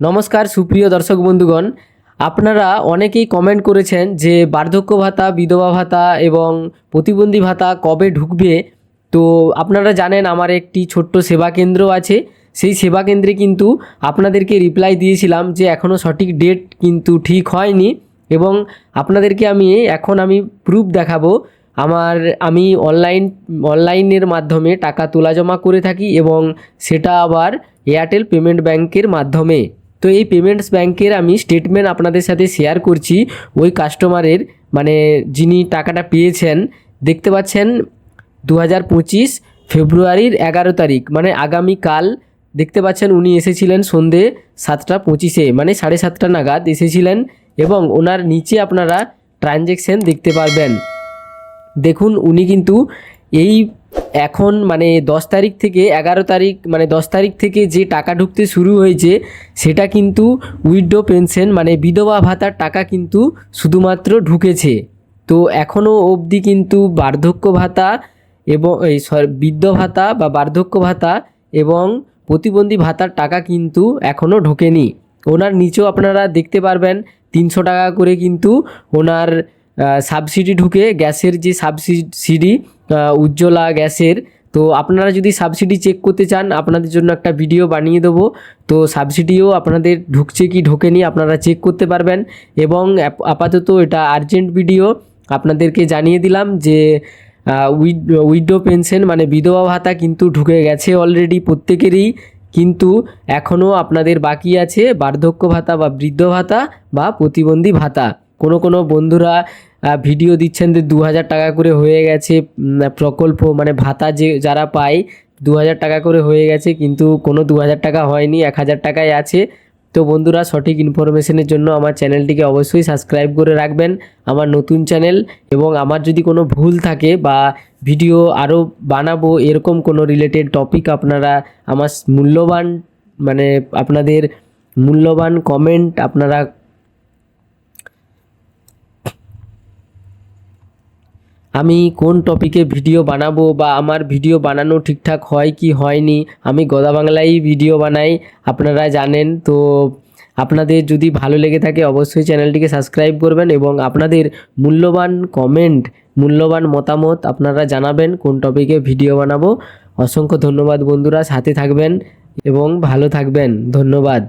নমস্কার, সুপ্রিয় দর্শক বন্ধুগণ। আপনারা অনেকেই কমেন্ট করেছেন যে বার্ধক্য ভাতা, বিধবা ভাতা এবং প্রতিবন্ধী ভাতা কবে ঢুকবে? তো আপনারা জানেন আমার একটি ছোট্ট সেবা কেন্দ্র আছে। সেই সেবা কেন্দ্রে কিন্তু আপনাদেরকে রিপ্লাই দিয়েছিলাম যে এখনও সঠিক ডেট কিন্তু ঠিক হয়নি এবং আপনাদেরকে আমি এখন আমি প্রুফ দেখাবো। আমার আমি অনলাইন অনলাইনের মাধ্যমে টাকা তোলা জমা করে থাকি এবং সেটা আবার এয়ারটেল পেমেন্ট ব্যাংকের মাধ্যমে। তো এই পেমেন্টস ব্যাংকের আমি স্টেটমেন্ট আপনাদের সাথে শেয়ার করছি। ওই কাস্টমারের মানে যিনি টাকাটা পেয়েছেন, দেখতে পাচ্ছেন দু হাজার পঁচিশ ফেব্রুয়ারির এগারো তারিখ মানে আগামীকাল, দেখতে পাচ্ছেন উনি এসেছিলেন সন্ধে সাতটা পঁচিশে মানে সাড়ে সাতটা নাগাদ এসেছিলেন এবং ওনার নিচে আপনারা ট্রানজ্যাকশন দেখতে পারবেন। দেখুন, উনি কিন্তু এই এখন মানে দশ তারিখ থেকে এগারো তারিখ মানে দশ তারিখ থেকে যে টাকা ঢুকতে শুরু হয়েছে, সেটা কিন্তু উইডো পেনশন মানে বিধবা ভাতার টাকা কিন্তু শুধুমাত্র ঢুকেছে। তো এখনও অবধি কিন্তু বার্ধক্য ভাতা এবং, এই বৃদ্ধ ভাতা বা বার্ধক্য ভাতা এবং প্রতিবন্ধী ভাতার টাকা কিন্তু এখনও ঢোকেনি। ওনার নিচেও আপনারা দেখতে পারবেন, তিনশো টাকা করে কিন্তু ওনার সাবসিডি ঢুকে গ্যাসের যে সাবসিডি উজ্জ্বলা গ্যাসের, তো আপনারা যদি সাবসিডি চেক করতে চান, আপনাদের জন্য একটা ভিডিও বানিয়ে দেবো। তো সাবসিডিও আপনাদের ঢুকছে কি ঢোকেনি, আপনারা চেক করতে পারবেন। এবং আপাতত এটা আর্জেন্ট ভিডিও আপনাদেরকে জানিয়ে দিলাম যে উইড উইডো পেনশন মানে বিধবা ভাতা কিন্তু ঢুকে গেছে অলরেডি প্রত্যেকেরই। কিন্তু এখনও আপনাদের বাকি আছে বার্ধক্য ভাতা বা বৃদ্ধ ভাতা বা প্রতিবন্ধী ভাতা। কোনো কোনো বন্ধুরা ভিডিও দিচ্ছেন যে দু হাজার টাকা করে হয়ে গেছে প্রকল্প মানে ভাতা যে, যারা পায় দু হাজার টাকা করে হয়ে গেছে, কিন্তু কোনো দু হাজার টাকা হয়নি এক হাজার টাকায় আছে। তো বন্ধুরা, সঠিক ইনফরমেশনের জন্য আমার চ্যানেলটিকে অবশ্যই সাবস্ক্রাইব করে রাখবেন, আমার নতুন চ্যানেল এবং আমার যদি কোনো ভুল থাকে বা ভিডিও আরও বানাবো, এরকম কোনো রিলেটেড টপিক আপনারা আমার মূল্যবান মানে আপনাদের মূল্যবান কমেন্ট আপনারা আমি কোন টপিকে ভিডিও বানাবো বা আমার ভিডিও বানানো ঠিকঠাক হয় কি হয়নি, আমি গদা বাংলায় ভিডিও বানাই, আপনারা জানেন। তো আপনাদের যদি ভালো লেগে থাকে অবশ্যই চ্যানেলটিকে সাবস্ক্রাইব করবেন এবং আপনাদের মূল্যবান কমেন্ট মূল্যবান মতামত আপনারা জানাবেন কোন টপিকে ভিডিও বানাবো। অসংখ্য ধন্যবাদ বন্ধুরা, সাথে থাকবেন এবং ভালো থাকবেন। ধন্যবাদ।